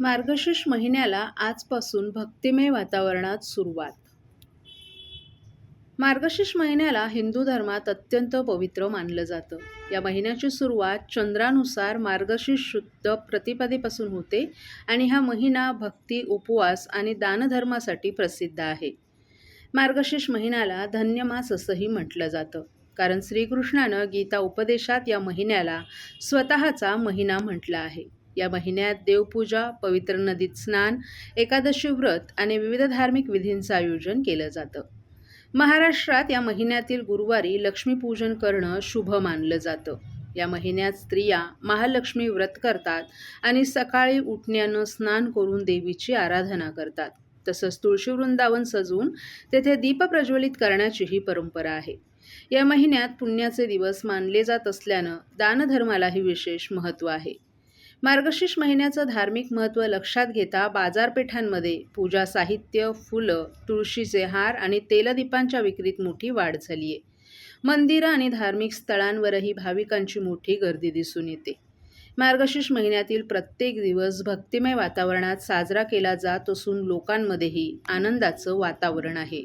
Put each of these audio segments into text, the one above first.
मार्गशीर्ष महिन्याला आजपासून भक्तिमय वातावरणात सुरुवात. मार्गशीर्ष महिन्याला हिंदू धर्मात अत्यंत पवित्र मानलं जातं. या महिन्याची सुरुवात चंद्रानुसार मार्गशीर्ष शुद्ध प्रतिपदेपासून होते आणि हा महिना भक्ती उपवास आणि दानधर्मासाठी प्रसिद्ध आहे. मार्गशीर्ष महिन्याला धन्यमास असंही म्हटलं जातं. कारण श्रीकृष्णानं गीता उपदेशात या महिन्याला स्वतःचा महिना म्हटला आहे. या महिन्यात देवपूजा पवित्र नदीत स्नान एकादशी व्रत आणि विविध धार्मिक विधींचं आयोजन केलं जातं. महाराष्ट्रात या महिन्यातील गुरुवारी लक्ष्मीपूजन करणं शुभ मानलं जातं. या महिन्यात स्त्रिया महालक्ष्मी व्रत करतात आणि सकाळी उठण्यानं स्नान करून देवीची आराधना करतात. तसंच तुळशी वृंदावन सजवून तेथे दीप प्रज्वलित करण्याची ही परंपरा आहे. या महिन्यात पुण्याचे दिवस मानले जात असल्यानं दानधर्मालाही विशेष महत्त्व आहे. मार्गशीर्ष महिन्याचं धार्मिक महत्त्व लक्षात घेता बाजारपेठांमध्ये पूजा साहित्य फुलं तुळशीचे हार आणि तेलदीपांच्या विक्रीत मोठी वाढ झाली आहे मंदिरं आणि धार्मिक स्थळांवरही भाविकांची मोठी गर्दी दिसून येते. मार्गशीर्ष महिन्यातील प्रत्येक दिवस भक्तिमय वातावरणात साजरा केला जात असून लोकांमध्येही आनंदाचं वातावरण आहे.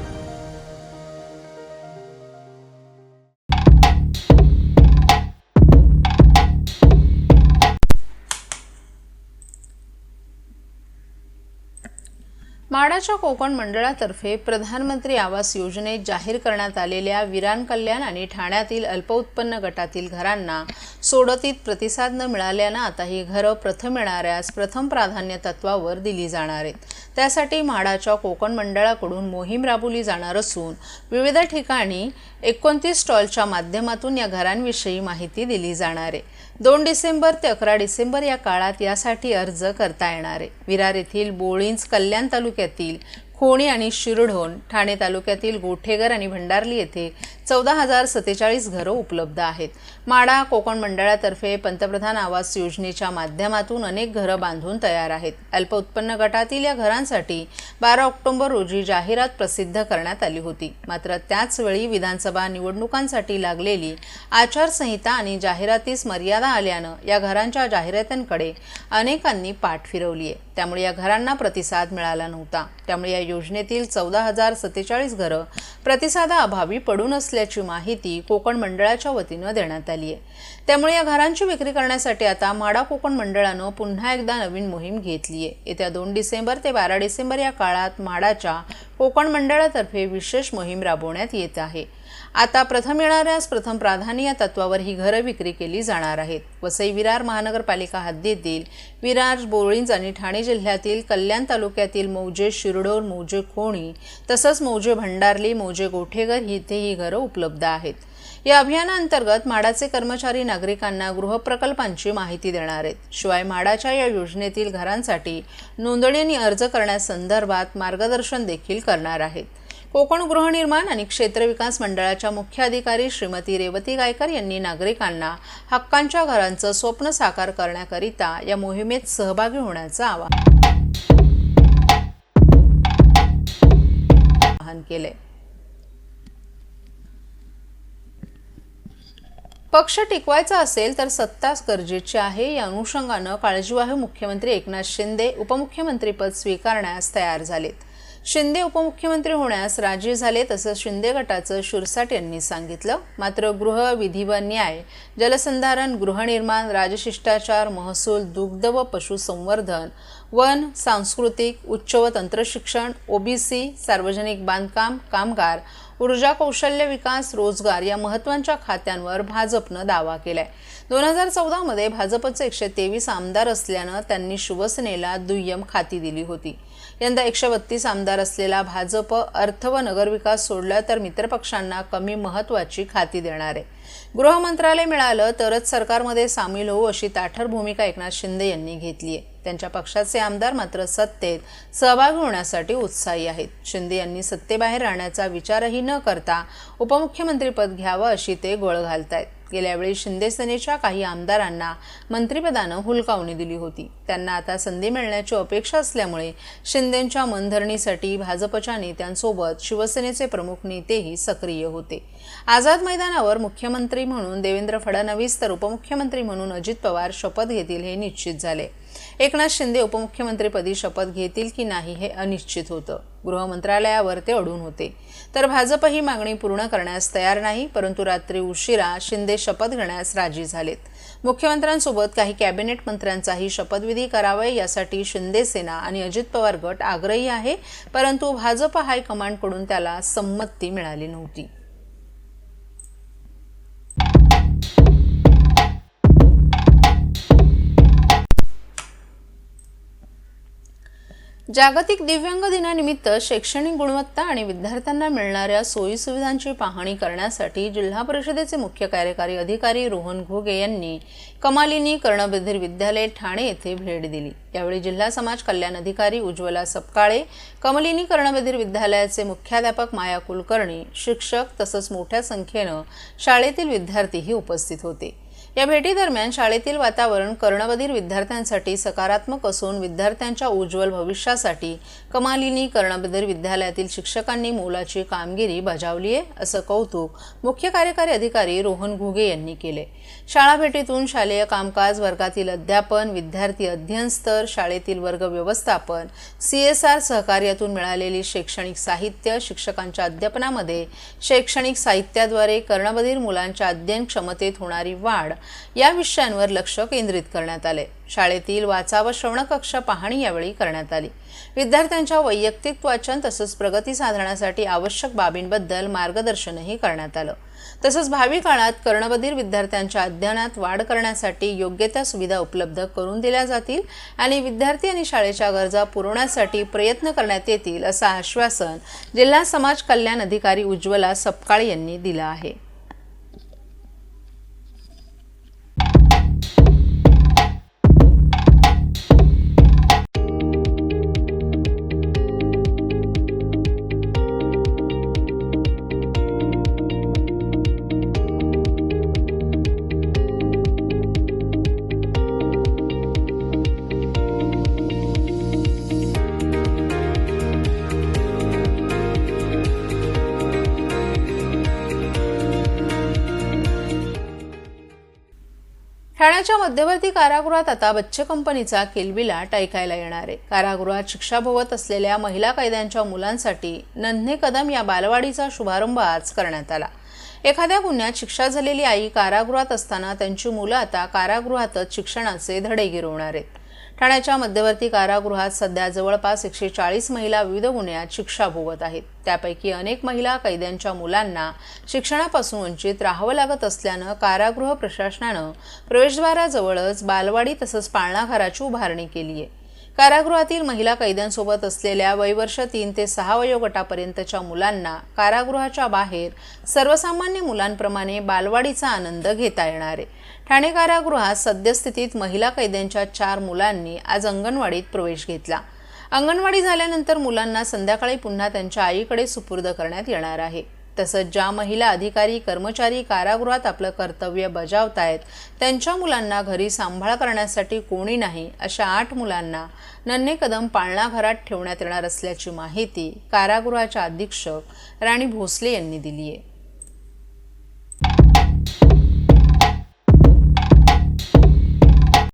माडाच्या कोकण मंडळातर्फे प्रधानमंत्री आवास योजनेत जाहीर करण्यात आलेल्या विरान कल्याण आणि ठाण्यातील अल्पउत्पन्न गटातील घरांना सोडतीत प्रतिसाद न मिळाल्यानं आता ही घरं प्रथम येणाऱ्यास प्रथम प्राधान्य तत्वावर दिली जाणार आहेत. त्यासाठी म्हाडाच्या कोकण मंडळाकडून मोहीम राबवली जाणार असून विविध ठिकाणी एकोणतीस स्टॉलच्या माध्यमातून या घरांविषयी माहिती दिली जाणार आहे. दोन डिसेंबर ते अकरा डिसेंबर या काळात यासाठी अर्ज करता येणार आहे. विरार येथील बोळींज कल्याण तालुक्यातील खोणी आणि शिरढोण ठाणे तालुक्यातील गोठेघर आणि भंडारली येथे चौदा हजार सत्तेचाळीस घरं उपलब्ध आहेत. माडा कोकण मंडळातर्फे पंतप्रधान आवास योजनेच्या माध्यमातून अनेक घरं बांधून तयार आहेत. अल्प उत्पन्न गटातील या घरांसाठी बारा ऑक्टोबर रोजी जाहिरात प्रसिद्ध करण्यात आली होती. मात्र त्याचवेळी विधानसभा निवडणुकांसाठी लागलेली आचारसंहिता आणि जाहिरातीस मर्यादा आल्यानं या घरांच्या जाहिरातींकडे अनेकांनी पाठ फिरवली आहे. त्यामुळे या घरांना प्रतिसाद मिळाला नव्हता. त्यामुळे या योजनेतील चौदा हजार सत्तेचाळीस घरं प्रतिसादाअभावी पडून असल्याची माहिती कोकण मंडळाच्या वतीनं देण्यात आली आहे. त्यामुळे या घरांची विक्री करण्यासाठी आता माडा कोकण मंडळानं पुन्हा एकदा नवीन मोहीम घेतली आहे. येत्या दोन डिसेंबर ते बारा डिसेंबर या काळात माडाच्या कोकण मंडळातर्फे विशेष मोहीम राबवण्यात येत आहे. आता प्रथम येणाऱ्यास प्रथम प्राधान्य या तत्वावर ही घरं विक्री केली जाणार आहेत. वसई विरार महानगरपालिका हद्दीतील विरार बोळींज आणि ठाणे जिल्ह्यातील कल्याण तालुक्यातील मौजे शिरडोर मौजे खोणी तसंच मौजे भंडारली मौजे गोठेघर इथे ही घरं उपलब्ध आहेत. या अभियानाअंतर्गत माडाचे कर्मचारी नागरिकांना गृहप्रकल्पांची माहिती देणार आहेत. शिवाय माडाच्या या योजनेतील घरांसाठी नोंदणी आणि अर्ज करण्यासंदर्भात मार्गदर्शन देखील करणार आहेत. कोकण गृहनिर्माण आणि क्षेत्र विकास मंडळाच्या मुख्य अधिकारी श्रीमती रेवती गायकर यांनी नागरिकांना हक्कांच्या घरांचं स्वप्न साकार करण्याकरिता या मोहिमेत सहभागी होण्याचं आवाहन केलंय. पक्ष टिकवायचा असेल तर सत्ताच गरजेची आहे. या अनुषंगानं काळजीवाहू मुख्यमंत्री एकनाथ शिंदे उपमुख्यमंत्रीपद स्वीकारण्यास तयार झालेत. शिंदे उपमुख्यमंत्री होण्यास राजी झाले तसं शिंदे गटाचं शिरसाट यांनी सांगितलं. मात्र गृह विधी व न्याय जलसंधारण गृहनिर्माण राजशिष्टाचार महसूल दुग्ध व पशुसंवर्धन वन सांस्कृतिक उच्च व तंत्रशिक्षण ओबीसी सार्वजनिक बांधकाम कामगार ऊर्जा कौशल्य विकास रोजगार या महत्त्वाच्या खात्यांवर भाजपनं दावा केलाय. दोन हजार चौदामध्ये भाजपचे एकशे तेवीस आमदार असल्यानं त्यांनी शिवसेनेला दुय्यम खाती दिली होती. यंदा एकशे बत्तीस आमदार असलेला भाजप अर्थ व नगरविकास सोडला तर मित्रपक्षांना कमी महत्त्वाची खाती देणार आहे. गृह मंत्रालय मिळालं तरच सरकारमध्ये सामील होऊ अशी ताठर भूमिका एकनाथ शिंदे यांनी घेतली आहे. त्यांच्या पक्षाचे आमदार मात्र सत्तेत सहभागी होण्यासाठी उत्साही आहेत. शिंदे यांनी सत्तेबाहेर राहण्याचा विचारही न करता उपमुख्यमंत्रीपद घ्यावं अशी ते गोळ घालत आहेत गेल्यावेळी शिंदे सेनेच्या काही आमदारांना मंत्रिपदानं हुलकावणी दिली होती. त्यांना आता संधी मिळण्याची अपेक्षा असल्यामुळे शिंदेंच्या मनधरणीसाठी भाजपच्या नेत्यांसोबत शिवसेनेचे प्रमुख नेतेही सक्रिय होते. आझाद मैदानावर मुख्यमंत्री म्हणून देवेंद्र फडणवीस तर उपमुख्यमंत्री म्हणून अजित पवार शपथ घेतील हे निश्चित झाले. एकनाथ शिंदे उपमुख्यमंत्रीपदी शपथ घेतील की नाही हे अनिश्चित होतं. गृहमंत्रालयावर ते अडून होते. तर भाजप ही मागणी पूर्ण करण्यास तयार नाही परंतु रात्री उशिरा शिंदे शपथ घेण्यास राजी झालेत. मुख्यमंत्र्यांसोबत काही कॅबिनेट मंत्र्यांचाही शपथविधी करावे यासाठी शिंदे सेना आणि अजित पवार गट आग्रही आहे परंतु भाजप हायकमांडकडून त्याला संमती मिळाली नव्हती. जागतिक दिव्यांग दिनानिमित्त शैक्षणिक गुणवत्ता आणि विद्यार्थ्यांना मिळणाऱ्या सोयीसुविधांची पाहणी करण्यासाठी जिल्हा परिषदेचे मुख्य कार्यकारी अधिकारी रोहन घोगे यांनी कमालिनी कर्णबधीर विद्यालय ठाणे येथे भेट दिली. यावेळी जिल्हा समाज कल्याण अधिकारी उज्ज्वला सपकाळे कमलिनी कर्णबधीर विद्यालयाचे मुख्याध्यापक माया कुलकर्णी शिक्षक तसंच मोठ्या संख्येनं शाळेतील विद्यार्थीही उपस्थित होते. या भेटीदरम्यान शाळेतील वातावरण कर्णबधीर विद्यार्थ्यांसाठी सकारात्मक असून विद्यार्थ्यांच्या उज्ज्वल भविष्यासाठी कमालिनी कर्णबधीर विद्यालयातील शिक्षकांनी मोलाची कामगिरी बजावली आहे असं कौतुक मुख्य कार्यकारी अधिकारी रोहन घुगे यांनी केले शाळा भेटीतून शालेय कामकाज वर्गातील अध्यापन विद्यार्थी अध्ययन स्तर शाळेतील वर्ग व्यवस्थापन सी एस आर सहकार्यातून मिळालेली शैक्षणिक साहित्य शिक्षकांच्या अध्यापनामध्ये शैक्षणिक साहित्याद्वारे कर्णबधीर मुलांच्या अध्ययन क्षमतेत होणारी वाढ या विषयांवर लक्ष केंद्रित करण्यात आले. शाळेतील वाचा व श्रवणकक्ष पाहणी यावेळी करण्यात आली. विद्यार्थ्यांच्या वैयक्तिक वाचन तसंच प्रगती साधण्यासाठी आवश्यक बाबींबद्दल मार्गदर्शनही करण्यात आलं. तसंच भावी काळात कर्णबधीर विद्यार्थ्यांच्या अध्ययनात वाढ करण्यासाठी योग्य त्या सुविधा उपलब्ध करून दिल्या जातील आणि विद्यार्थी आणि शाळेच्या गरजा पुरवण्यासाठी प्रयत्न करण्यात येतील असं आश्वासन जिल्हा समाज कल्याण अधिकारी उज्ज्वला सपकाळ यांनी दिलं आहे. ठाण्याच्या मध्यवर्ती कारागृहात आता बच्चे कंपनीचा किलबिलाट ऐकायला येणार आहे. कारागृहात शिक्षा भोगत असलेल्या महिला कैद्यांच्या मुलांसाठी नन्हे कदम या बालवाडीचा शुभारंभ आज करण्यात आला. एखाद्या गुन्ह्यात शिक्षा झालेली आई कारागृहात असताना त्यांची मुलं आता कारागृहातच शिक्षणाचे धडे गिरवणार आहेत. ठाण्याच्या मध्यवर्ती कारागृहात सध्या जवळपास एकशे चाळीस महिला विविध गुन्ह्यात शिक्षा भोगत आहेत. त्यापैकी अनेक महिला कैद्यांच्या मुलांना शिक्षणापासून वंचित राहावं लागत असल्यानं कारागृह प्रशासनानं प्रवेशद्वाराजवळच बालवाडी तसंच पाळणाघराची उभारणी केली आहे कारागृहातील महिला कैद्यांसोबत असलेल्या वयवर्ष तीन ते सहा वयोगटापर्यंतच्या मुलांना कारागृहाच्या बाहेर सर्वसामान्य मुलांप्रमाणे बालवाडीचा आनंद घेता येणार आहे. ठाणे कारागृहात सद्यस्थितीत महिला कैद्यांच्या चार मुलांनी आज अंगणवाडीत प्रवेश घेतला. अंगणवाडी झाल्यानंतर मुलांना संध्याकाळी पुन्हा त्यांच्या आईकडे सुपूर्द करण्यात येणार आहे. तसंच ज्या महिला अधिकारी कर्मचारी कारागृहात आपलं कर्तव्य बजावतायत त्यांच्या मुलांना घरी सांभाळ करण्यासाठी कोणी नाही अशा आठ मुलांना नन्हे कदम पाळणाघरात ठेवण्यात येणार असल्याची माहिती कारागृहाच्या अधीक्षक राणी भोसले यांनी दिली आहे